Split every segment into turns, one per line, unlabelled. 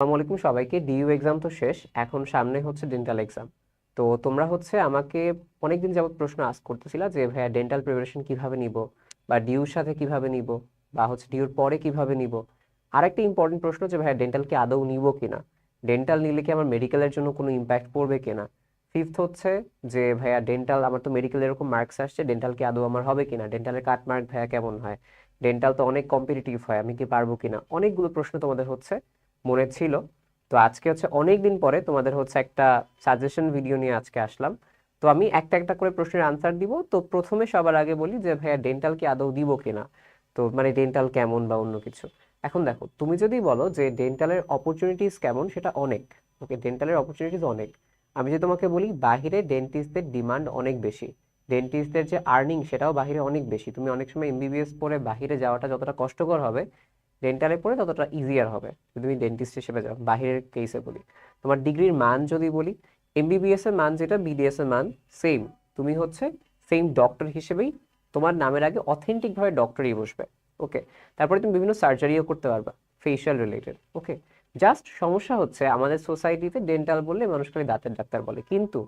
আসসালামু আলাইকুম সবাইকে। ডিইউ এক্সাম তো শেষ, এখন সামনে হচ্ছে ডেন্টাল এক্সাম তো তোমরা হচ্ছে আমাকে অনেকদিন যাবত প্রশ্ন আস করতেছিলা যে, ভাইয়া ডেন্টাল প্রিপারেশন কীভাবে নিব? বা ডিউর সাথে কীভাবে নিব? বা হচ্ছে ডিউর পরে কীভাবে নিব? আরেকটা ইম্পর্টেন্ট প্রশ্ন যে, ভাইয়া ডেন্টাল কি আদৌ নিব কিনা? ডেন্টাল নিলে কি আমার মেডিকেলের জন্য কোনো ইম্প্যাক্ট পড়বে কিনা? ফিফথ হচ্ছে যে, ভাইয়া ডেন্টাল আমার তো মেডিকেল এরকম মার্কস আসছে ডেন্টাল কি আদৌ আমার হবে কিনা? ডেন্টালের কাট মার্ক ভাইয়া কেমন হয়? ডেন্টাল তো অনেক কম্পিটিটিভ হয়, আমি কি পারব কিনা? অনেকগুলো প্রশ্ন তোমাদের হচ্ছে। মনে ছিল। তো আজকে হচ্ছে অনেক দিন পরে তোমাদের হচ্ছে একটা সাজেশন ভিডিও নিয়ে আজকে আসলাম। তো আমি একটা একটা করে প্রশ্নের আনসার দিব। তো প্রথমে সবার আগে বলি যে, ভাইয়া ডেন্টাল কি আদৌ দিব কিনা? তো মানে ডেন্টাল কেমন বা অন্য কিছু। এখন দেখো, তুমি যদি বলো যে ডেন্টালের অপরচুনিটিস কেমন, সেটা অনেক। ওকে ডেন্টালের অপরচুনিটিস অনেক। আমি যদি তোমাকে বলি, বাহিরে ডেন্টিস্টদের ডিমান্ড অনেক বেশি। ডেন্টিস্টদের যে আর্নিং সেটাও বাহিরে অনেক বেশি। তুমি অনেক সময় এমবিবিএস পড়ে বাহিরে যাওয়াটা যতটা কষ্টকর হবে ডেন্টালে পড়ে ততটা ইজিয়ার হবে। যদি তুমি ডেন্টিস্ট হিসেবে যাও, বাহিরের কেসে বলি, তোমার ডিগ্রির মান যদি বলি এমবিবিএস এর মান যেটা বিডিএস এর মান সেম তুমি হচ্ছে সেম ডক্টর হিসেবেই তোমার নামের আগে অথেন্টিক ভাবে ডক্টরই বসবে ওকে তারপরে তুমি বিভিন্ন সার্জারিও করতে পারবা ফেশিয়াল রিলেটেড ওকে জাস্ট সমস্যা হচ্ছে, আমাদের সোসাইটিতে ডেন্টাল বললে মানুষ খালি দাঁতের ডাক্তার বলে। কিন্তু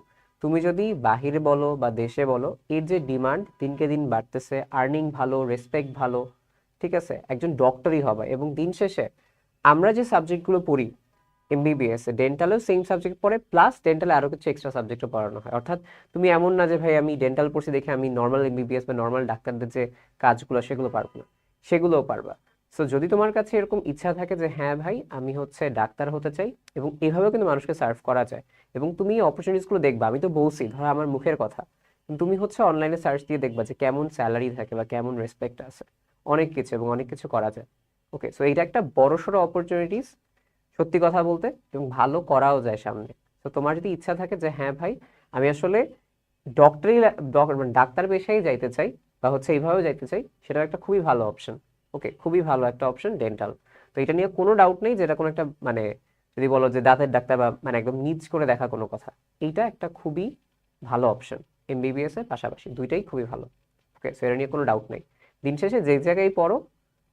তুমি যদি বাহিরে বলো বা দেশে বলো, এর যে ডিমান্ড দিনকে দিন বাড়তেছে আর্নিং ভালো রেসপেক্ট ভালো ঠিক আছে? একজন ডক্টরই হবে এবং দিন শেষে আমরা যে সাবজেক্টগুলো পড়ি এমবিবিএস ডেন্টালেও সেম সাবজেক্ট পড়ে প্লাস ডেন্টালে আরও কিছু এক্সট্রা সাবজেক্টও পড়ানো হয়। অর্থাৎ তুমি এমন না যে ভাই আমি ডেন্টাল পড়ছি দেখে আমি নর্মাল এমবিবিএস বা নর্মাল ডাক্তারদের যে কাজগুলো, সেগুলো পারব না। সেগুলোও পারবা। সো যদি তোমার কাছে এরকম ইচ্ছা থাকে যে হ্যাঁ ভাই, আমি হচ্ছে ডাক্তার হতে চাই এবং এভাবেও কিন্তু মানুষকে সার্ভ করা যায় এবং তুমি অপরচুনিটিসগুলো দেখবা। আমি তো বলছি, ধরো আমার মুখের কথা। তুমি হচ্ছে অনলাইনে সার্চ দিয়ে দেখবা যে কেমন স্যালারি থাকে বা কেমন রেসপেক্ট আছে। অনেক কিছু এবং অনেক কিছু করা যায়। ওকে সো এটা একটা বড়সড় অপরচুনিটিস সত্যি কথা বলতে, এবং ভালো করাও যায় সামনে। তো তোমার যদি ইচ্ছা থাকে যে হ্যাঁ ভাই, আমি আসলে ডক্টরি মানে ডাক্তার পেশায় যাইতে চাই, বা হচ্ছে এইভাবেও যাইতে চাই সেটা একটা খুবই ভালো অপশন ওকে খুবই ভালো একটা অপশন ডেন্টাল তো এটা নিয়ে কোনো ডাউট নেই যেটা কোনো একটা মানে যদি বলো যে, দাঁতের ডাক্তার বা মানে একদম নিজ করে দেখা কোনো কথা। এইটা একটা খুবই ভালো অপশন এমবিবিএস এর পাশাপাশি, দুইটাই খুবই ভালো। ওকে সো এটা নিয়ে কোনো ডাউট নেই। দিন শেষে যে জায়গায় পড়ো,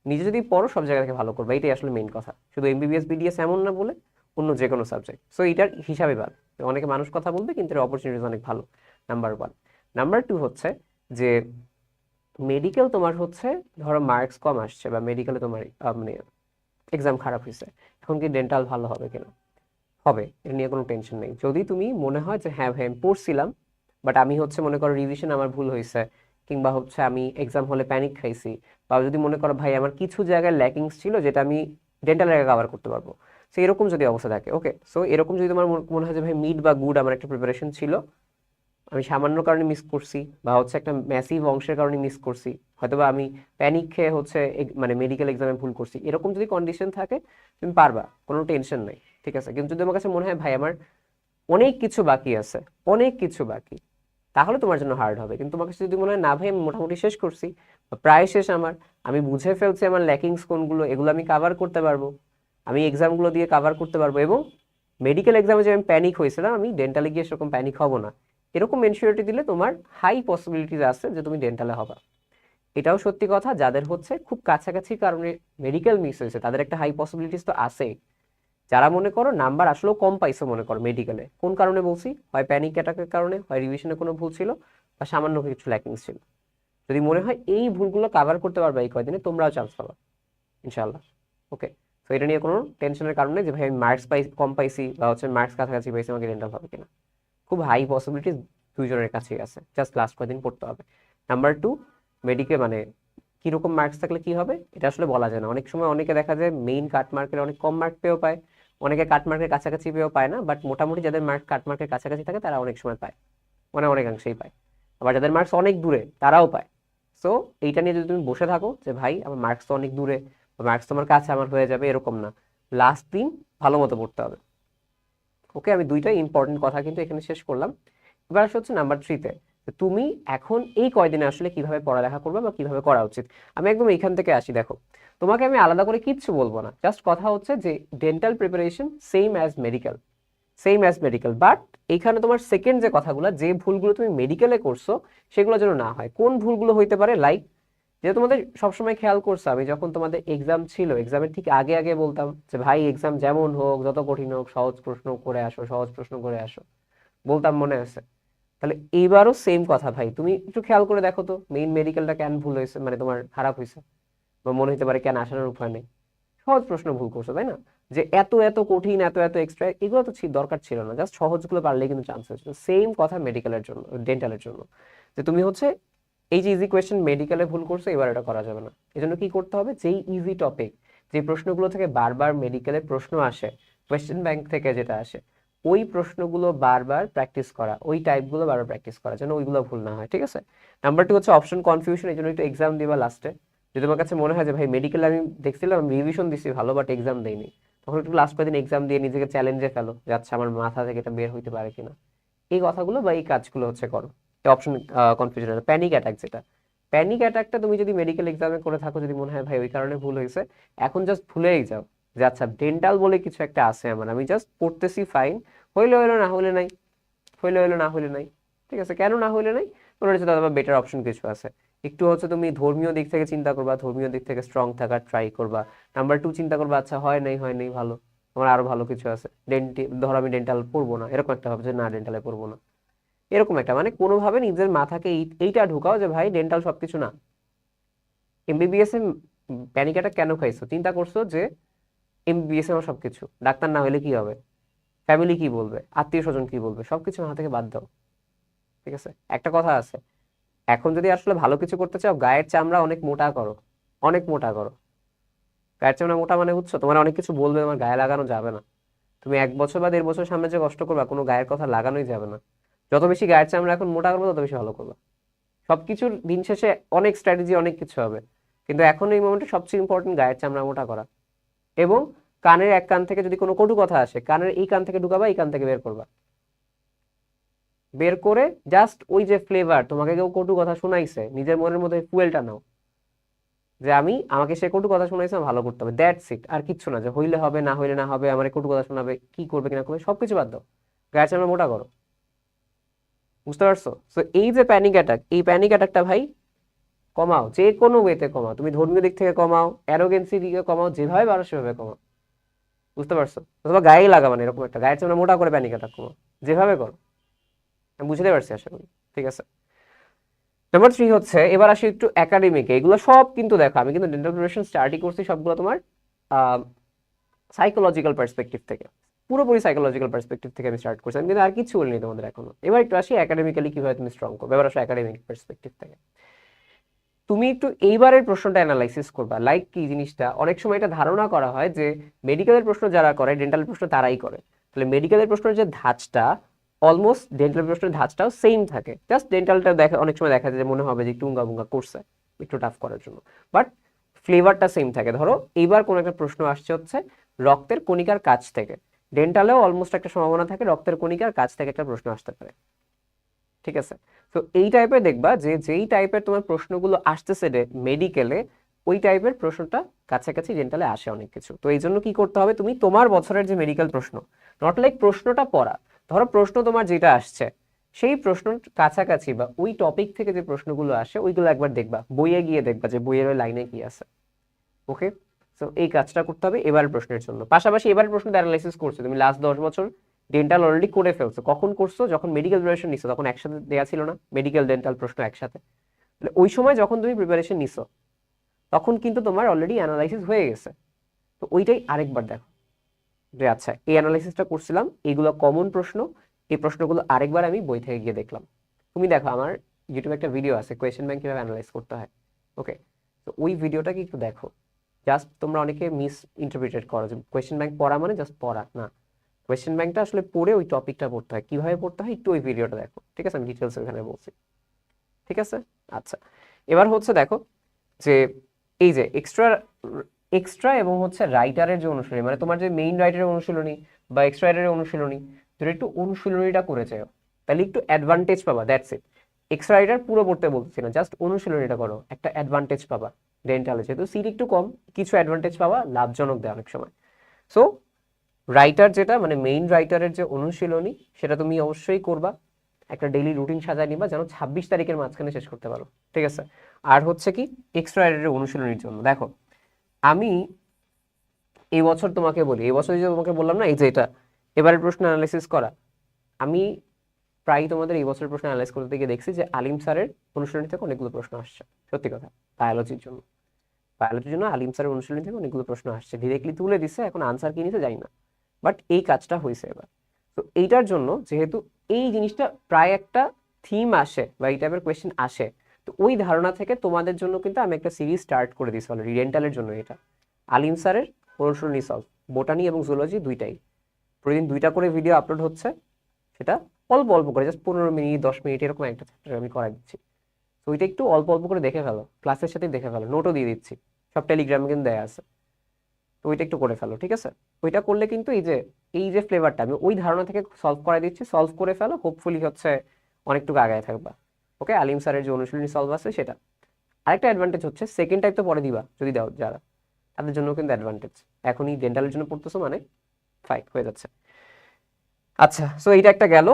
নিজে যদি পড়ো, সব জায়গা থেকে ভালো করবে। এইটাই আসলে মেইন কথা। শুধু এমবিবিএস বিডিএস এমন না বলে অন্য যে কোনো সাবজেক্ট সো এটার হিসাবে বাদ অনেকে মানুষ কথা বলবে, কিন্তু এর অপরচুনিটিস অনেক ভালো। নাম্বার ওয়ান নাম্বার টু হচ্ছে যে মেডিকেল তোমার হচ্ছে, ধরো মার্কস কম আসছে বা মেডিকেলে তোমার মানে এক্সাম খারাপ হয়েছে, এখন কি ডেন্টাল ভালো হবে কিনা? হবে। এটা নিয়ে কোনো টেনশন নেই। যদি তুমি মনে হয় যে হ্যাঁ ভাই পড়ছিলাম বাট আমি হচ্ছে মনে করো রিভিশন আমার ভুল হয়েছে কিংবা হচ্ছে আমি এক্সাম হলে প্যানিক খাইছি, বা যদি মনে করো ভাই আমার কিছু জায়গায় ল্যাকিংস ছিল যেটা আমি ডেন্টাল আগে কভার করতে পারব। সো এরকম যদি অবস্থা থাকে ওকে সো এরকম যদি তোমার মনে- হয় যে ভাই মিড বা গুড আমার একটা প্রিপারেশন ছিল, আমি সামান্য কারণে মিস করছি, বা হচ্ছে একটা ম্যাসিভ অংশের কারণে মিস করছি, হয়তোবা আমি প্যানিক খেয়ে হচ্ছে মানে মেডিকেল এক্সামে ভুল করছি, এরকম যদি কন্ডিশন থাকে, তুমি পারবা, কোনো টেনশন নাই, ঠিক আছে? কিন্তু যদি আমার কাছে মনে হয় ভাই আমার অনেক কিছু বাকি আছে, অনেক কিছু বাকি তাহলে তোমার জন্য হার্ড হবে। কিন্তু তোমার কাছে যদি মনে হয়, না ভাই, আমি মোটামুটি শেষ করছি প্রায় শেষ আমার, আমি বুঝে ফেলছি আমার ল্যাকিংস কোনগুলো, এগুলো আমি কাভার করতে পারব, আমি এক্সামগুলো দিয়ে কাভার করতে পারব, এবং মেডিকেল এক্সামে যে আমি প্যানিক হয়েছিলাম, আমি ডেন্টালে গিয়ে সেরকম প্যানিক হব না। এরকম এনশিওরিটি দিলে তোমার হাই পসিবিলিটিস আছে যে তুমি ডেন্টালে হবা। এটাও সত্যি কথা, যাদের হচ্ছে খুব কাছাকাছি কারণে মেডিকেল মিস হয়েছে, তাদের একটা হাই পসিবিলিটিস তো আছেই। যারা মনে করো নাম্বার আসলেও কম পাইছো মনে করো মেডিকেলে কোন কারণে বলছি? হয় প্যানিক অ্যাটাকের কারণে, হয় রিভিশনে কোনো ভুল ছিল, বা সামান্য কিছু ল্যাকিংস ছিল। যদি মনে হয় এই ভুলগুলো কাভার করতে পারবে এই কয়দিনে, তোমরাও চান্স পাবা ইনশাল্লাহ ওকে তো এটা নিয়ে কোনো টেনশনের কারণে যে, ভাই, আমি মার্কস পাই, কম পাইছি, বা হচ্ছে মার্কস কাছাকাছি পাইছি, আমাকে ডেন্টাল হবে কিনা? খুব হাই পসিবিলিটিস দুইজনের কাছেই আছে। জাস্ট লাস্ট কয়দিন পড়তে হবে। নাম্বার টু মেডিকে মানে কীরকম মার্কস থাকলে কি হবে? এটা আসলে বলা যায় না। অনেক সময় অনেকে দেখা যায় মেইন কাট মার্কের অনেক কম মার্ক পেয়েও পায়। অনেকে কাট মার্কের কাছাকাছি পেয়েও পায় না বাট মোটামুটি যাদের মার্ক কাট মার্কের কাছাকাছি থাকে, তারা অনেক সময় পায়। মানে অনেকাংশেই পায়। আবার যাদের মার্কস অনেক দূরে, তারাও পায়। সো এইটা নিয়ে যদি তুমি বসে থাকো যে, ভাই, আমার মার্কস তো অনেক দূরে মার্কস তোমার কাছে আমার হয়ে যাবে, এরকম না। লাস্ট দিন ভালো মতো পড়তে হবে। ওকে আমি দুইটা ইম্পর্টেন্ট কথা কিন্তু এখানে শেষ করলাম। এবার আসে হচ্ছে নাম্বার থ্রিতে তুমি এখন এই কয়দিনে আসলে কীভাবে পড়ালেখা করবে বা কীভাবে করা উচিত? আমি একদম এইখান থেকে আসি, দেখো। তোমাকে আমি আলাদা করে কিচ্ছু বলব না। জাস্ট কথা হচ্ছে যে dental preparation same as medical same as medical but এইখানে তোমার সেকেন্ড যে কথাগুলো, যে ভুলগুলো তুমি মেডিকেলে করছ, সেগুলো যেন না হয়। কোন ভুলগুলো হইতে পারে? লাইক যে তোমাদের সবসময় খেয়াল করছ, আমি যখন তোমাদের এক্সাম ছিল এক্সামের ঠিক আগে আগে বলতাম যে, ভাই এক্সাম যেমন হোক, যত কঠিন হোক, সহজ প্রশ্ন করে আসো, সহজ প্রশ্ন করে আসো। বলতাম মনে আছে। তাহলে এইবারও সেম কথা ভাই। তুমি একটু খেয়াল করে দেখো তো মেইন মেডিকেলটা কেন ভুল হয়েছে মানে তোমার খারাপ হয়েছে? বা মনে হতে পারে কেন আসানোর উপায় নেই। সহজ প্রশ্ন ভুল করছ, তাই না? যে এত এত কঠিন, এত এত এক্সট্রা এগুলো তো দরকার ছিল না। জাস্ট সহজগুলো পারলে কিন্তু চান্স হয়েছিল সেম কথা মেডিকেলের জন্য ডেন্টালের জন্য। যে তুমি হচ্ছে এই যে ইজি কোয়েশ্চেন মেডিকেলে ভুল করছ, এবার এটা করা যাবে না। এই জন্য কি করতে হবে? যেই ইজি টপিক যে প্রশ্নগুলো থেকে বারবার মেডিকেলে প্রশ্ন আসে কোয়েশ্চেন ব্যাংক থেকে যেটা আসে ওই প্রশ্নগুলো বারবার প্র্যাকটিস করা, ওই টাইপগুলো বারবার প্র্যাকটিস করা যেন ওইগুলো ভুল না হয়, ঠিক আছে? নাম্বার টু হচ্ছে অপশন কনফিউশন এই জন্য একটু এক্সাম দিবা লাস্টে যদি তোমার কাছে মনে হয় যে, ভাই মেডিকেল আমি দেখছিলাম রিভিশন দিছি, ভালো বাট এক্সাম দেইনি। তখন একটু লাস্ট কয়েকদিন এক্সাম দিয়ে নিজেকে চ্যালেঞ্জে ফেলো, যে আচ্ছা আমার মাথা থেকে এটা বের হইতে পারে কিনা? এই কথাগুলো বা এই কাজগুলো হচ্ছে করো। অপশন কনফিউশন প্যানিক অ্যাটাক যেটা। প্যানিক অ্যাটাকটা তুমি যদি মেডিকেল এক্সামে করে থাকো, যদি মনে হয়, ভাই, ওই কারণে ভুল হয়েছে, এখন জাস্ট ভুলেই যাও। যে আচ্ছা ডেন্টাল বলে কিছু একটা আছে আমার, আমি জাস্ট পড়তেছি ফাইন হইলে হইল, না হইলে নাই, হইলে হইল, না হইলে নাই, ঠিক আছে? কেন না হইলে নাই? মনে হচ্ছে দাদা বেটার অপশন কিছু আছে। একটু হচ্ছে তুমি ধর্মীয় দিক থেকে চিন্তা করবা, ধর্মীয় দিক থেকে স্ট্রং থাকার ট্রাই করবা। নাম্বার টু চিন্তা করবা আচ্ছা হয় নাই হয় নাই, ভালো। আমার আরও ভালো কিছু আছে। ডেন্টি ধর আমি ডেন্টাল পড়ব না, এরকম একটা ভাবছে, না ডেন্টালে পড়ব না। এরকম একটা মানে কোনোভাবে নিজের মাথাকে এই- এইটা ঢুকাও যে, ভাই ডেন্টাল সবকিছু না। এমবিবিএস এ প্যানিক কেন খাইছো? চিন্তা করছ যে এমবিবিএস আমার সবকিছু। ডাক্তার না হলে কি হবে? ফ্যামিলি কি বলবে? আত্মীয় স্বজন কি বলবে? সবকিছু মাথা থেকে বাদ দাও। ঠিক আছে? একটা কথা আছে। এখন যদি আসলে ভালো কিছু করতে চাও, গায়ের চামড়া অনেক মোটা করো। অনেক মোটা করো। গায়ের চামড়া মোটা মানে বুঝছ? তোমার অনেক কিছু বলবে, তোমার গায়ে লাগানো যাবে না। তুমি এক বছর বা দেড় বছর সামনে যে কষ্ট করবা, কোনো গায়ের কথা লাগানোই যাবে না। যত বেশি গায়ের চামড়া এখন মোটা করবে, তত বেশি ভালো করবে। সবকিছুর দিন শেষে অনেক স্ট্র্যাটেজি অনেক কিছু হবে। কিন্তু এখন এই মোমেন্টে সবচেয়ে ইম্পর্টেন্ট গায়ের চামড়া মোটা করা। এবং কানের এক কান থেকে যদি কোনো কটু কথা আসে, কানের এই কান থেকে ঢুকাবা, এই কান থেকে বের করবা। বের করে জাস্ট ওই যে ফ্লেভার তোমাকে কেউ কটু কথা শোনাইছে, নিজের মনের মধ্যে ফুয়েলটা নাও। যে আমি, আমাকে সে কটু কথা শোনাইছে আমার ভালো করতে হবে। দ্যাটস ইট আর কিচ্ছু না। যে হইলে হবে, না হইলে না হবে, আমার কটু কথা শোনাবে, কি করবে, কিনা করবে, সবকিছু বাদ দাও। গায়ের চামড়া মোটা করো। বুঝতে পারছ? তো এই যে প্যানিক অ্যাটাক এই প্যানিক অ্যাটাকটা ভাই কমাও, যে কোনো ওয়েতে কমাও। তুমি ধর্মীয় দিক থেকে কমাও অ্যারোগেন্সি দিকে কমাও, যেভাবে পারো সেভাবে কমাও। বুঝতে পারছ? অথবা গায়ে লাগা মানে এরকম একটা। গায়ের চামড়া মোটা করে প্যানিক অ্যাটাক কমাও। যেভাবে করো। আমি বুঝতে পারছি আশা করি। ঠিক আছে? নাম্বার থ্রি হচ্ছে, এবার আসি একটু একাডেমিকে এগুলো সব কিন্তু দেখো, আমি কিন্তু ডেন্টাল প্রিপারেশন স্টার্টই করছি সবগুলো তোমার সাইকোলজিক্যাল পার্সপেক্টিভ থেকে। পুরোপুরি সাইকোলজিক্যাল পার্সপেক্টিভ থেকে আমি স্টার্ট করছি। আমি কিন্তু আর কিছু বলিনি তোমাদের এখনও। এবার একটু আসি একাডেমিক্যালি কীভাবে তুমি স্ট্রং করবে। এবার আসো একাডেমিক পার্সপেক্টিভ থেকে। তুমি একটু এইবারের প্রশ্নটা অ্যানালাইসিস করবা। লাইক কি জিনিসটা? অনেক সময় এটা ধারণা করা হয় যে মেডিকেলের প্রশ্ন যারা করে ডেন্টাল প্রশ্ন তারাই করে। তাহলে মেডিকেলের প্রশ্নের যে ধাঁচটা অলমোস্ট ডেন্টাল প্রশ্নের ধাঁচটাও সেম থাকে। জাস্ট ডেন্টালটা দেখা, অনেক সময় দেখা যায় যে মনে হবে যে একটু উঙ্গা বুঙ্গা করছে, একটু টাফ করার জন্য। বাট ফ্লেভারটা সেম থাকে। ধরো, এইবার কোনো একটা প্রশ্ন আসছে হচ্ছে, রক্তের কণিকার কাছ থেকে। ডেন্টালেও অলমোস্ট একটা সম্ভাবনা থাকে, রক্তের কণিকার কাছ থেকে একটা প্রশ্ন আসতে পারে। ঠিক আছে? তো এই টাইপের দেখবা যে, যেই টাইপের তোমার প্রশ্নগুলো আসতেছে মেডিকেলে ওই টাইপের প্রশ্নটা কাছাকাছি ডেন্টালে আসে অনেক কিছু। তো এই জন্য কি করতে হবে? তুমি তোমার বছরের যে মেডিকেল প্রশ্ন নট লাইক প্রশ্নটা পড়া, ধরো প্রশ্ন তোমার যেটা আসছে, সেই প্রশ্ন কাছাকাছি বা ওই টপিক থেকে যে প্রশ্নগুলো আসে, ওইগুলো একবার দেখবা। বইয়ে গিয়ে দেখবা যে, বইয়ের ওই লাইনে কি আছে। ওকে তো এই কাজটা করতে হবে এবার প্রশ্নের জন্য। পাশাপাশি এবার প্রশ্ন অ্যানালাইসিস করছ। তুমি লাস্ট দশ বছর ডেন্টাল অলরেডি করে ফেলছো। কখন করছ? যখন মেডিকেল প্রিপারেশন নিছো, তখন একসাথে দেওয়া ছিল না মেডিকেল ডেন্টাল প্রশ্ন একসাথে। তাহলে ওই সময় যখন তুমি প্রিপারেশন নিছো, তখন কিন্তু তোমার অলরেডি অ্যানালাইসিস হয়ে গেছে। তো ওইটাই আরেকবার দেখো। যে আচ্ছা এই অ্যানালাইসিসটা করছিলাম, এগুলো কমন প্রশ্ন, এই প্রশ্নগুলো আরেকবার আমি বই থেকে গিয়ে দেখলাম। তুমি দেখো, আমার ইউটিউবে একটা ভিডিও আছে কোয়েশ্চেন ব্যাংক কীভাবে অ্যানালাইজ করতে হয়। ওকে তো ওই ভিডিওটাকে একটু দেখো। জাস্ট তোমরা অনেকে মিস ইন্টারপ্রিটেড করো যে কোয়েশ্চেন ব্যাংক পড়া মানে জাস্ট পড়া, না। কোয়েশ্চেন ব্যাংকটা আসলে পড়ে ওই টপিকটা পড়তে হয়। কীভাবে পড়তে হয়? একটু ওই ভিডিওটা দেখো। ঠিক আছে? আমি ডিটেলস ওখানে বলছি। ঠিক আছে? আচ্ছা। এবার হচ্ছে দেখো যে এই যে এক্সট্রা এক্সট্রা এবং হচ্ছে রাইটারের যে অনুশীলনী মানে তোমার যে মেইন রাইটারের অনুশীলনী বা এক্সট্রা রাইটারের অনুশীলনী যদি একটু অনুশীলনীটা করে যাও। তাহলে একটু অ্যাডভান্টেজ পাবা দ্যাটস ইট এক্সট্রা রাইটার পুরো পড়তে বলতেছি না জাস্ট অনুশীলনীটা করো, একটা অ্যাডভান্টেজ পাবা। ডেন্টালে যেহেতু সিট একটু কম, কিছু অ্যাডভান্টেজ পাবা, লাভজনক দেয় অনেক সময়। সো রাইটার যেটা মানে মেইন রাইটারের যে অনুশীলনী, সেটা তুমি অবশ্যই করবা। একটা ডেইলি রুটিন সাজায় নিবা, যেন ছাব্বিশ তারিখের মাঝখানে শেষ করতে পারো। ঠিক আছে? আর হচ্ছে কি এক্সট্রা এডের অনুশীলনীর জন্য। দেখো, আমি এই বছর তোমাকে বলি, এই বছর যে তোমাকে বললাম না, এই যে এটা, এবারের প্রশ্ন অ্যানালাইসিস করা। আমি প্রায় তোমাদের এই বছরের প্রশ্ন অ্যানালাইজ করতে গিয়ে দেখছি যে আলিম স্যারের অনুশীলনী থেকে অনেকগুলো প্রশ্ন আসছে। সত্যি কথা বায়োলজির জন্য। বায়োলজির জন্য আলিম স্যারের অনুশীলনী থেকে অনেকগুলো প্রশ্ন আসছে। ডিরেক্টলি তুলে দিছে, এখন আনসার কি নিতে যাই না। বাট এই কাজটা হয়েছে এবার। তো এইটার জন্য যেহেতু এই জিনিসটা প্রায় একটা থিম আসে বা এই টাইপের কোয়েশ্চেন আসে, তো ওই ধারণা থেকে তোমাদের জন্য কিন্তু আমি একটা সিরিজ স্টার্ট করে দিয়েছি অলরেডি রেন্টালের জন্য এটা। আলিম স্যারের অনুশীলনী সলভ বোটানি এবং জুলজি দুইটাই। প্রতিদিন দুইটা করে ভিডিও আপলোড হচ্ছে, সেটা অল্প অল্প করে জাস্ট পনেরো মিনিট, দশ মিনিট, এরকম একটা চ্যাপ্টার আমি করাই দিচ্ছি। তো ওইটা একটু অল্প অল্প করে দেখে ফেলো ক্লাসের সাথে দেখে ফেলো নোটও দিয়ে দিচ্ছি, সব টেলিগ্রামে কিন্তু দেয়া আছে। তো ওইটা একটু করে ফেলো, ঠিক আছে? ওইটা করলে কিন্তু এই যে এই যে ফ্লেভারটা আমি ওই ধারণা থেকে সলভ করাই দিচ্ছি সলভ করে ফেলো হোপফুলি হচ্ছে অনেকটুকু আগায় থাকবা। ওকে আলিম স্যারের যে অনুশীলনী সলভ আছে সেটা। আরেকটা অ্যাডভান্টেজ হচ্ছে সেকেন্ড টাইপ তো পরে দিবা, যদি দাও যারা। তাদের জন্য কিন্তু অ্যাডভান্টেজ এখনই ডেন্টালের জন্য পড়তেছো মানে ফাইট হয়ে যাচ্ছে। আচ্ছা সো এইটা একটা গেল।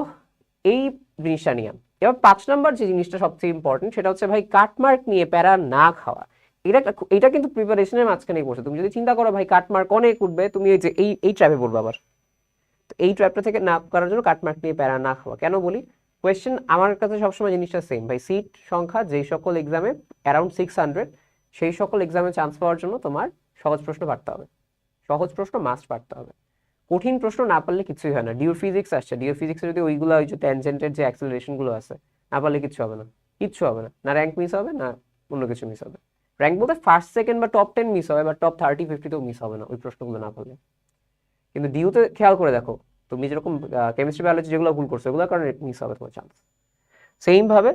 এই জিনিসটা নিয়ে। এবার পাঁচ নাম্বার যে জিনিসটা সবচেয়ে ইম্পর্টেন্ট সেটা হচ্ছে ভাই কাটমার্ক নিয়ে প্যারা না খাওয়া। এটা এটা কিন্তু প্রিপারেশনের মাঝখানেই পড়ছে তুমি যদি চিন্তা করো, ভাই কাটমার্ক অনেক উঠবে, তুমি এই যে এই এই ট্র্যাপে পড়বে আবার। তো এই ট্র্যাপটা থেকে না করার জন্য কাটমার্ক নিয়ে প্যারা না খাওয়া। কেন বলি? কোয়েশ্চেন আমার কাছে সবসময় জিনিসটা সেম ভাই সিট সংখ্যা যেই সকল এক্সামে অ্যারাউন্ড সিক্স হান্ড্রেড সেই সকল এক্সামে চান্স পাওয়ার জন্য তোমার সহজ প্রশ্ন পারতে হবে। সহজ প্রশ্ন মাস্ট পারতে হবে। কঠিন প্রশ্ন না পারলে কিছুই হয় না। ডিওর ফিজিক্স আসছে। ডিওর ফিজিক্সে যদি ওইগুলো ওই যে ট্যানজেন্টের যে অ্যাক্সেলারেশনগুলো আছে, না পারলে কিচ্ছু হবে না। কিচ্ছু হবে না। না র্যাঙ্ক মিস হবে, না অন্য কিছু মিস হবে। র্যাঙ্ক বলতে ফার্স্ট সেকেন্ড বা টপ টেন মিস হবে, বা টপ থার্টি ফিফটিতেও মিস হবে না, ওই প্রশ্নগুলো না পারলে কিন্তু ডিউতে খেয়াল করে দেখো, তুমি যেরকম কেমিস্ট্রি বায়োলজি যেগুলো ভুল করছ, এগুলোর কারণে মিস হবে তোমার চান্স সেমভাবে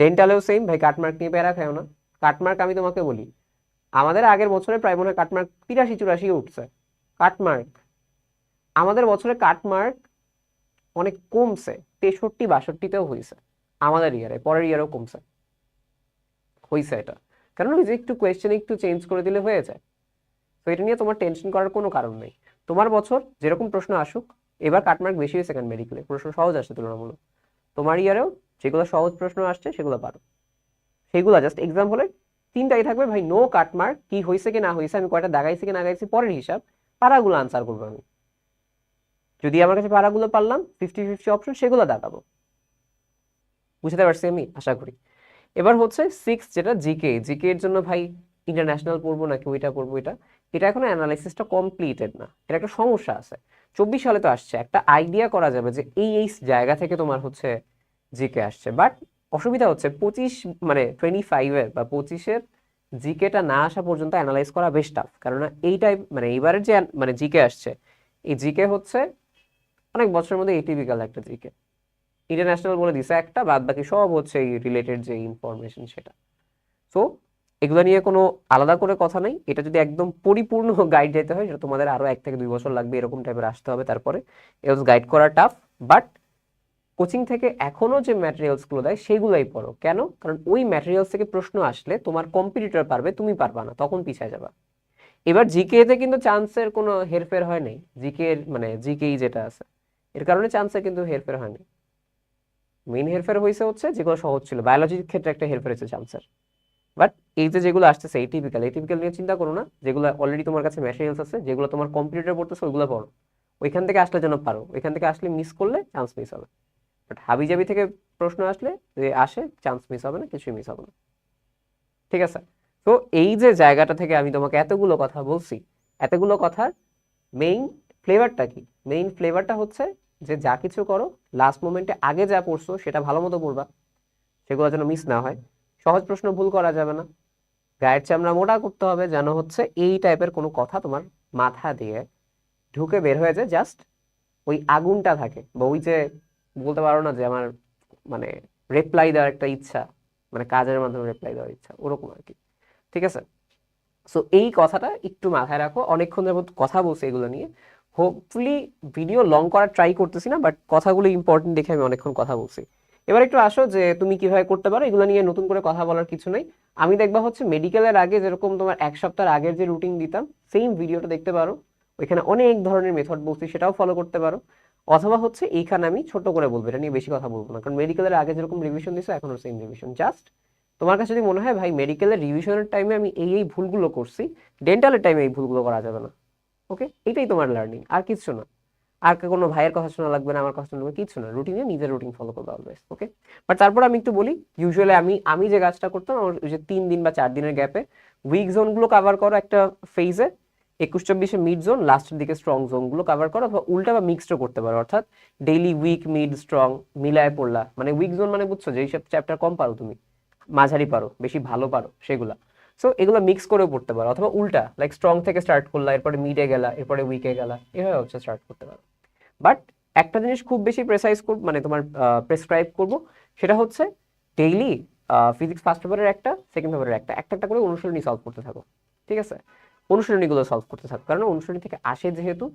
ডেন্টালেও সেম ভাই কাটমার্ক নিয়ে প্যারা খাও না। কাটমার্ক আমি তোমাকে বলি, আমাদের আগের বছরে প্রায় মনে হয় কাটমার্ক তিরাশি চুরাশি উঠছে। কাটমার্ক আমাদের বছরে কাটমার্ক অনেক কমছে, তেষট্টি, বাষট্টিতেও হয়েছে আমাদের ইয়ারে পরের ইয়ারেও কমছে। হয়েছে এটা। কারণ ওই যে একটু কোয়েশ্চেন একটু চেঞ্জ করে দিলে হয়ে যায়। তো এটা নিয়ে তোমার টেনশন করার কোনো কারণ নেই। তোমার বছর যেরকম প্রশ্ন আসুক, এবার কাটমার্ক বেশি হয়েছে কেন মেডিকেলে প্রশ্ন সহজ আসছে তুলনামূলক। তোমার ইয়ারেও যেগুলো সহজ প্রশ্ন আসছে, সেগুলো পারো। সেগুলো জাস্ট এক্সাম হলে তিনটাই থাকবে, ভাই নো কাটমার্ক কি হয়েছে কি না হয়েছে, আমি কয়টা দাগাইছি কি না গাইছি পরের হিসাব পারাগুলো আনসার করব আমি। যদি আমার কাছে পারাগুলো পারলাম ফিফটি ফিফটি অপশন সেগুলো দেখাবো বুঝতে পারছি আমি? আশা করি। এবার হচ্ছে সিক্স যেটা জিকে জিকে এর জন্য ভাই ইন্টারন্যাশনাল পড়ব নাকি ওইটা পড়ব এটা? এটা এখন অ্যানালাইসিসটা কমপ্লিটেড না। এটা একটা সমস্যা আছে। চব্বিশ সালে তো আসছে। একটা আইডিয়া করা যাবে যে এই এই জায়গা থেকে তোমার হচ্ছে জিকে আসছে। বাট অসুবিধা হচ্ছে পঁচিশ মানে টোয়েন্টি ফাইভের বা পঁচিশের জিকেটা না আসা পর্যন্ত অ্যানালাইজ করা বেশ টাফ কেননা এই টাইপ মানে এইবারের যে মানে জিকে আসছে, এই জিকে হচ্ছে অনেক বছরের মধ্যে এটিপিক্যাল একটা জিকে ইন্টারন্যাশনাল বলে দিছে একটা বাদ বাকি সব হচ্ছে এই রিলেটেড যে ইনফরমেশন সেটা। সো এগুলো নিয়ে কোনো আলাদা করে কথা নাই। এটা যদি একদম পরিপূর্ণ গাইড যেতে হয়, সেটা তোমাদের আরও এক থেকে দুই বছর লাগবে, এরকম টাইপের আসতে হবে তারপরে। এলস গাইড করা টাফ বাট কোচিং থেকে এখনও যে ম্যাটেরিয়ালসগুলো দেয়, সেগুলোই পড়ো। কেন? কারণ ওই ম্যাটেরিয়ালস থেকে প্রশ্ন আসলে তোমার কম্পিটিটর পারবে, তুমি পারবা না, তখন পিছিয়ে যাবা। এবার জিকে তে কিন্তু চান্সের কোনো হেরফের হয় নাই। জিকে মানে জিকেই যেটা আছে, এর কারণে চান্সের কিন্তু হেরফের হয় হয়নি মেইন হেরফের হয়েছে হচ্ছে যেগুলো সহজ ছিল। বায়োলজির ক্ষেত্রে একটা হেরফের হয়েছে চান্সার বাট এই যে যেগুলো আসতেছে এই টিপিক্যাল এই টিপিক্যাল নিয়ে চিন্তা করো না। যেগুলো অলরেডি তোমার কাছে ম্যাটেরিয়ালস আছে, যেগুলো তোমার কম্পিউটার পড়তেছে, ওইগুলো পড়ো। ওইখান থেকে আসলে যেন পারো। ওইখান থেকে আসলে মিস করলে চান্স মিস হবে। বাট হাবিজাবি থেকে প্রশ্ন আসলে যে আসে চান্স মিস হবে না, কিছুই মিস হবে না। ঠিক আছে? তো এই যে জায়গাটা থেকে আমি তোমাকে এতগুলো কথা বলছি, এতগুলো কথার মেইন ফ্লেভারটা কি? মেইন ফ্লেভারটা হচ্ছে যে যা কিছু করো লাস্ট মোমেন্টে আগে যা পড়ছো সেটা ভালো মতো পড়বা সেগুলো যেন মিস না হয়। সহজ প্রশ্ন, ভুল করা যাবে না। গায়ের চামড়া মোটা করতে হবে যেন হচ্ছে এই টাইপের কোনো কথা তোমার মাথা দিয়ে ঢুকে বের হয়ে যায়। জাস্ট ওই আগুনটা থাকে বা ওই যে বলতে পারো না যে আমার মানে রিপ্লাই দেওয়ার একটা ইচ্ছা মানে কাজের মাধ্যমে রিপ্লাই দেওয়ার ইচ্ছা, ওরকম আর কি। ঠিক আছে? সো এই কথাটা একটু মাথায় রাখো। অনেকক্ষণ যাবত কথা বলছি এগুলো নিয়ে। হোপফুলি ভিডিও লং করার ট্রাই করতেছি না বাট কথাগুলো ইম্পর্টেন্ট দেখে আমি অনেকক্ষণ কথা বলছি। এবার একটু আসো যে তুমি কীভাবে করতে পারো, এগুলো নিয়ে নতুন করে কথা বলার কিছু নেই। আমি দেখবা হচ্ছে মেডিকেলের আগে যেরকম তোমার এক সপ্তাহ আগের যে রুটিন দিতাম সেম ভিডিওটা দেখতে পারো। ওইখানে অনেক ধরনের মেথড বলছি, সেটাও ফলো করতে পারো। অথবা হচ্ছে এইখানে আমি ছোট করে বলব, এটা নিয়ে বেশি কথা বলব না, কারণ মেডিকেলের আগে যেরকম রিভিশন দিছো, এখনও সেম রিভিশন জাস্ট তোমার কাছে যদি মনে হয়, ভাই মেডিকেলের রিভিশনের টাইমে আমি এই এই ভুলগুলো করছি ডেন্টালের টাইমে এই ভুলগুলো করা যাবে না। ওকে এটাই তোমার লার্নিং আর কিছু না। আর কোনো ভাইয়ের কথা শোনা লাগবে না, আমার কথা শোনা লাগবে কিছু না। রুটিনে নিজের রুটিন ফলো করবে অলওয়েজ ওকে বাট তারপর আমি একটু বলি ইউজুয়ালি আমি আমি যে কাজটা করতাম, আমার যে তিন দিন বা চার দিনের গ্যাপে উইক জোনগুলো কাভার করো একটা ফেজে একুশ চব্বিশে মিড জোন লাস্টের দিকে স্ট্রং জোনগুলো কাভার করো, অথবা উল্টা বা মিক্সডও করতে পারো। অর্থাৎ ডেইলি উইক মিড স্ট্রং মিলায় পড়লা। মানে উইক জোন মানে বুঝছ যে এইসব চ্যাপ্টার কম পারো তুমি, মাঝারি পারো, বেশি ভালো পারো, সেগুলা। সো এগুলো মিক্স করে পড়তে পারো, অথবা উল্টা লাইক স্ট্রং থেকে স্টার্ট করলা, এরপরে মিডে গেলা, এরপরে উইকে গেলা, এভাবে হচ্ছে স্টার্ট করতে পারো। বাট একটা জিনিস খুব বেশি প্রেসাইজ করব মানে তোমার প্রেসক্রাইব করব, সেটা হচ্ছে ডেইলি ফিজিক্স ফার্স্ট পেপারের একটা সেকেন্ড পেপারের একটা একটা একটা করে অনুশীলনী সলভ করতে থাকো, ঠিক আছে? অনুশীলনীগুলো সলভ করতে থাকো, কারণ অনুশীলনী থেকে আসে যেহেতু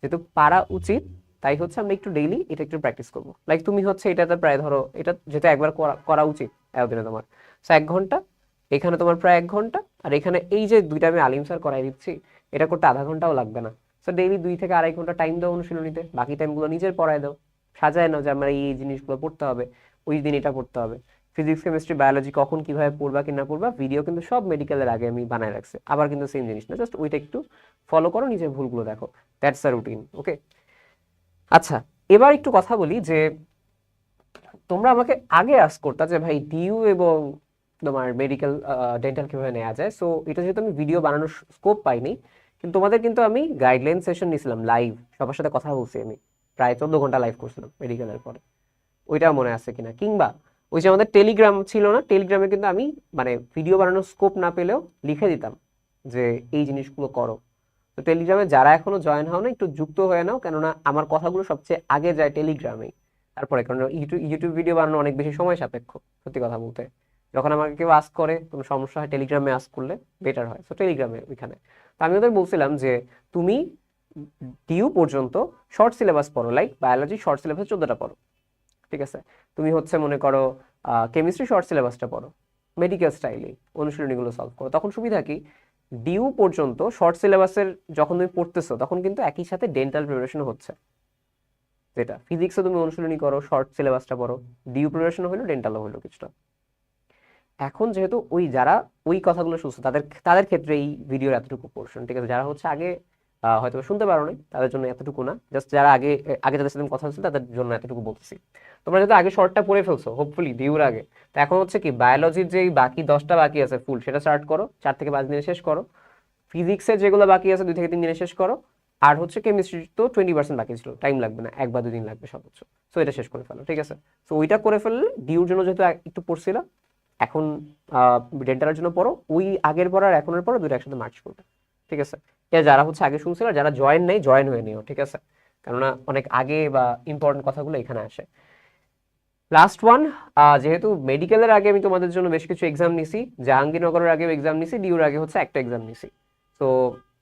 যেহেতু পারা উচিত, তাই হচ্ছে আমরা একটু ডেইলি এটা একটু প্র্যাকটিস করব। লাইক তুমি হচ্ছে এটাতে প্রায় ধরো, এটা যেটা একবার করা উচিত এতদিনে তোমার। সো এক ঘণ্টা এখানে তোমার প্রায় এক ঘণ্টা, আর এখানে এই যে দুইটা আমি আলিম স্যার করাই দিচ্ছি, এটা করতে আধা ঘন্টাও লাগবে না। সো ডেইলি দুই থেকে আড়াই ঘণ্টা টাইম দাও অনুশীলনীতে, বাকি টাইমগুলো নিজের পড়ায় দাও। সাজায় নাও যে আমার এই জিনিসগুলো পড়তে হবে, ওই দিন এটা পড়তে হবে। ফিজিক্স কেমিস্ট্রি বায়োলজি কখন কীভাবে পড়বা, কি না পড়বা ভিডিও কিন্তু সব মেডিকেলের আগে আমি বানায় রাখছি। আবার কিন্তু সেম জিনিস না জাস্ট ওইটা একটু ফলো করো, নিজের ভুলগুলো দেখো। দ্যাটস আ রুটিন ওকে আচ্ছা এবার একটু কথা বলি যে তোমরা আমাকে আগে আস করতা যে ভাই ডিউ এবং তোমার মেডিকেল ডেন্টাল কীভাবে নেওয়া যায়? সো এটা যেহেতু আমি ভিডিও বানানোর স্কোপ পাইনি, কিন্তু তোমাদের কিন্তু আমি গাইডলাইন সেশন নিয়েছিলাম লাইভ সবার সাথে কথা বলছি আমি। প্রায় চোদ্দ ঘণ্টা লাইভ করছিলাম মেডিকেলের পরে। ওইটা মনে আছে কিনা? কিংবা ওই যে আমাদের টেলিগ্রাম ছিল না টেলিগ্রামে কিন্তু আমি মানে ভিডিও বানানোর স্কোপ না পেলেও লিখে দিতাম যে এই জিনিসগুলো করো। তো টেলিগ্রামে যারা এখনও জয়েন হও না একটু যুক্ত হয়ে নাও, কেননা আমার কথাগুলো সবচেয়ে আগে যায় টেলিগ্রামেই তারপরে কারণ ইউটিউব ইউটিউব ভিডিও বানানো অনেক বেশি সময় সাপেক্ষ, সত্যি কথা বলতে। যখন আমাকে কেউ আস্ক করে, কোনো সমস্যা হয় টেলিগ্রামে আস্ক করলে বেটার হয়। সো টেলিগ্রামে ওইখানে। তো আমি ওদের বলছিলাম যে, তুমি ডিউ পর্যন্ত শর্ট সিলেবাস পড়ো লাইক বায়োলজি শর্ট সিলেবাস চোদ্দটা পড়ো। ঠিক আছে? তুমি হচ্ছে মনে করো কেমিস্ট্রি শর্ট সিলেবাসটা পড়ো মেডিকেল স্টাইলে অনুশীলনীগুলো সলভ করো। তখন সুবিধা কি? ডিউ পর্যন্ত শর্ট সিলেবাসের যখন তুমি পড়তেছো, তখন কিন্তু একই সাথে ডেন্টাল প্রিপারেশন হচ্ছে। যেটা ফিজিক্সে তুমি অনুশীলনী করো শর্ট সিলেবাসটা পড়ো ডিউ প্রিপারেশন হলো ডেন্টালও হলো কিছুটা। এখন যেহেতু ওই যারা ওই কথাগুলো শুনছো, তাদের তাদের ক্ষেত্রে এই ভিডিওর এতটুকু পোর্শন ঠিক আছে? যারা হচ্ছে আগে হয়তো শুনতে পারো নাই তাদের জন্য এতটুকু না। জাস্ট যারা আগে আগে যাদের সাথে কথা হচ্ছিল তাদের জন্য এতটুকু বলতেছি। তোমরা যেহেতু আগে শর্টটা পড়ে ফেলছো হোপফুলি ডিউর আগে, তো এখন হচ্ছে কি বায়োলজির যে বাকি দশটা বাকি আছে ফুল সেটা স্টার্ট করো, চার থেকে পাঁচ দিনে শেষ করো। ফিজিক্সের যেগুলো বাকি আছে, দুই থেকে তিন দিনে শেষ করো। আর হচ্ছে কেমিস্ট্রি তো টোয়েন্টি পার্সেন্ট বাকি ছিল টাইম লাগবে না, এক বা দুদিন লাগবে সর্বোচ্চ। সো এটা শেষ করে ফেলো, ঠিক আছে? সো ওইটা করে ফেললে ডিউর জন্য যেহেতু একটু পড়ছিলাম এখন ডেন্টালের জন্য পড়ো, ওই আগের পর আর এখনের পর দুটো একসাথে মার্চ করবে, ঠিক আছে? যারা হচ্ছে আগে শুনছিল আর যারা জয়েন নেই জয়েন হয়ে নিও, ঠিক আছে? কেননা অনেক আগে বা ইম্পর্টেন্ট কথাগুলো এখানে আসে। লাস্ট ওয়ান যেহেতু মেডিকেলের আগে আমি তোমাদের জন্য বেশ কিছু এক্সাম নিছি, জাহাঙ্গীরনগরের আগেও এক্সাম নিছি ডিউর আগে হচ্ছে একটা এক্সাম নিছি। তো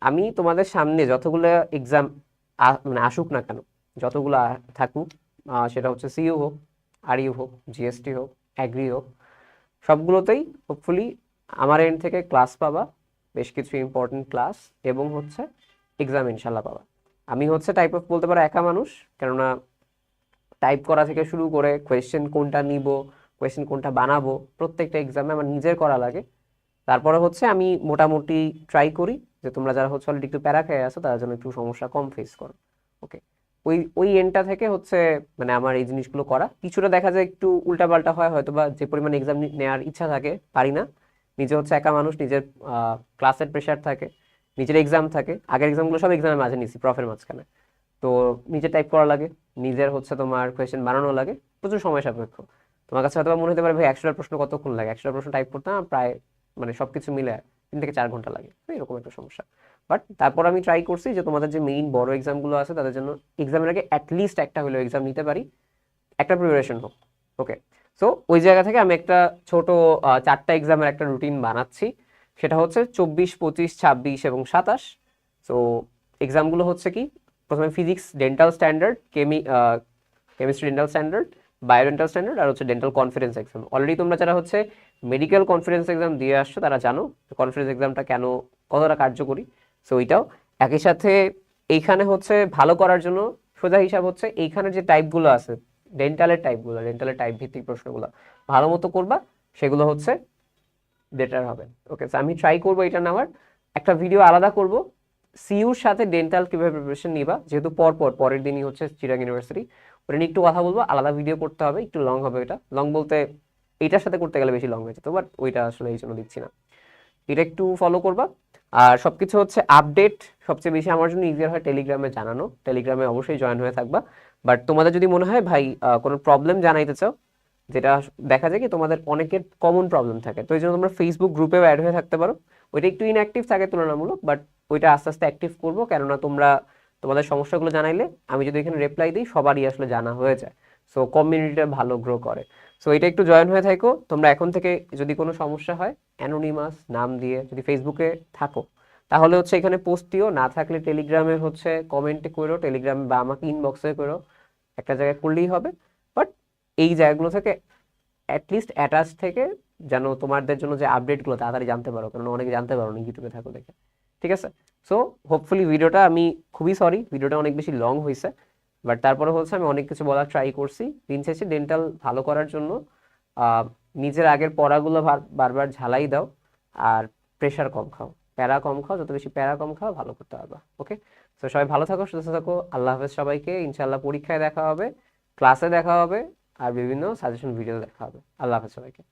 আমি তোমাদের সামনে যতগুলো এক্সাম মানে আসুক না কেন, যতগুলো থাকুক সেটা হচ্ছে সিইউ হোক আরইউ হোক জিএসটি হোক অ্যাগ্রি হোক সবগুলোতেই হোপফুলি আমার এন্ড থেকে ক্লাস পাবা, বেশ কিছু ইম্পর্টেন্ট ক্লাস এবং হচ্ছে এক্সাম ইনশাল্লাহ পাবা। আমি হচ্ছে টাইপ অফ বলতে পারো একা মানুষ, কেননা টাইপ করা থেকে শুরু করে কোয়েশ্চেন কোনটা নিব কোয়েশ্চেন কোনটা বানাবো, প্রত্যেকটা এক্সামে আমার নিজের করা লাগে। তারপরে হচ্ছে আমি মোটামুটি ট্রাই করি যে তোমরা যারা হচ্ছে অলরেডি একটু প্যারা খেয়ে আসো তাদের জন্য একটু সমস্যা কম ফেস করো। ওকে ওই ওই এন্ডটা থেকে হচ্ছে মানে আমার এই জিনিসগুলো করা। কিছুটা দেখা যায় একটু উল্টাপাল্টা হয় হয়তো বা যে পরিমাণ এক্সাম নেওয়ার ইচ্ছা থাকে, পারি না। নিজে হচ্ছে একা মানুষ, নিজের ক্লাসের প্রেশার থাকে, নিজের এক্সাম থাকে। আগের এক্সামগুলো সব এক্সামের মাঝে নিছি প্রফের মাঝখানে। তো নিজে টাইপ করা লাগে, নিজের হচ্ছে তোমার কোয়েশ্চেন বানানো লাগে, প্রচুর সময় সাপেক্ষ। তোমার কাছে হয়তো মনে হতে পারে, ভাই একশোটা প্রশ্ন কতক্ষণ লাগে? একশোটা প্রশ্ন টাইপ করতাম, প্রায় মানে সবকিছু মিলে তিন থেকে চার ঘণ্টা লাগে। এরকম একটা সমস্যা। বাট তারপর আমি ট্রাই করছি যে তোমাদের যে মেইন বড় এক্সামগুলো আছে, তাদের জন্য এক্সামের আগে অ্যাটলিস্ট একটা হলেও এক্সাম নিতে পারি। একটা প্রিপারেশন হোক ওকে সো ওই জায়গা থেকে আমি একটা ছোট চারটা এক্সামের একটা রুটিন বানাচ্ছি। সেটা হচ্ছে চব্বিশ, পঁচিশ, ছাব্বিশ এবং সাতাশ। সো এক্সামগুলো হচ্ছে কি? প্রথমে physics dental standard কেমি chemistry dental standard bio dental standard আর হচ্ছে ডেন্টাল কনফারেন্স এক্সাম অলরেডি তোমরা যারা হচ্ছে মেডিকেল কনফারেন্স এক্সাম দিয়ে আসছো, তারা জানো কনফারেন্স এক্সামটা কেন, কতটা কার্যকরী। সো ওইটাও একই সাথে এইখানে হচ্ছে ভালো করার জন্য সোজা হিসাব হচ্ছে এইখানে যে টাইপগুলো আছে ডেন্টালের টাইপগুলো ডেন্টালের টাইপ ভিত্তিক প্রশ্নগুলো, ভালো মতো করবা, সেগুলো হচ্ছে বেটার হবে। ওকে আমি ট্রাই করব এটা নেওয়ার। একটা ভিডিও আলাদা করব। সিইউর সাথে ডেন্টাল কীভাবে প্রিপারেশন নিবা, যেহেতু পর পর, পরের দিনই হচ্ছে চিরাং ইউনিভার্সিটি ওটা নিয়ে একটু কথা বলব, আলাদা ভিডিও করতে হবে, একটু লং হবে এটা। লং বলতে এটার সাথে করতে গেলে বেশি লং হয়ে যেত বাট ওইটা আসলে এই জন্য দিচ্ছি না। এটা একটু ফলো করবা। আর সবকিছু হচ্ছে আপডেট সবচেয়ে বেশি আমার জন্য ইজিয়ার হয় টেলিগ্রামে জানানো। টেলিগ্রামে অবশ্যই জয়েন হয়ে থাকবা। বাট তোমাদের যদি মনে হয়, ভাই কোনো প্রবলেম জানাইতে চাও, যেটা দেখা যায় কি তোমাদের অনেকের কমন প্রবলেম থাকে, তো এই জন্য তোমরা ফেসবুক গ্রুপেও অ্যাড হয়ে থাকতে পারো। ওইটা একটু ইনঅ্যাক্টিভ থাকে তুলনামূলক বাট ওইটা আস্তে আস্তে অ্যাক্টিভ করব। কেননা তোমরা তোমাদের সমস্যাগুলো জানাইলে, আমি যদি এখানে রিপ্লাই দিই, সবারই আসলে জানা হয়ে যায়। সো কমিউনিটিটা ভালো গ্রো করে। সো এটা একটু জয়েন হয়ে থাকো। তোমরা এখন থেকে যদি কোনো সমস্যা হয় অ্যানোনিমাস নাম দিয়ে যদি ফেসবুকে থাকো, তাহলে হচ্ছে এখানে পোস্ট দিও। না থাকলে টেলিগ্রামে হচ্ছে কমেন্টে করো। টেলিগ্রামে বা আমাকে ইনবক্সে করো। একটা জায়গায় করলেই হবে। বাট এই জায়গাগুলো থেকে অ্যাটলিস্ট অ্যাটাচ থেকে যেন তোমাদের জন্য যে আপডেটগুলো তাড়াতাড়ি জানতে পারো। কারণ অনেকে জানতে পারো না, ইউটিউবে থাকো দেখে। ঠিক আছে? সো হোপফুলি ভিডিওটা আমি খুবই সরি ভিডিওটা অনেক বেশি লং হয়েছে বাট তারপরে হচ্ছে আমি অনেক কিছু বলার ট্রাই করছি। দিন শেষে ডেন্টাল ভালো করার জন্য নিজের আগের পড়াগুলো বারবার ঝালাই দাও আর প্রেশার কম খাও। প্যারা কম খাও, যত বেশি প্যারা কম খাও, ভালো করতে পারবা। ওকে তো সবাই ভালো থাকো, সুস্থ থাকো। আল্লাহ হাফেজ সবাইকে। ইনশাল্লাহ পরীক্ষায় দেখা হবে ক্লাসে দেখা হবে, আর বিভিন্ন সাজেশন ভিডিও দেখা হবে। আল্লাহ হাফেজ সবাইকে।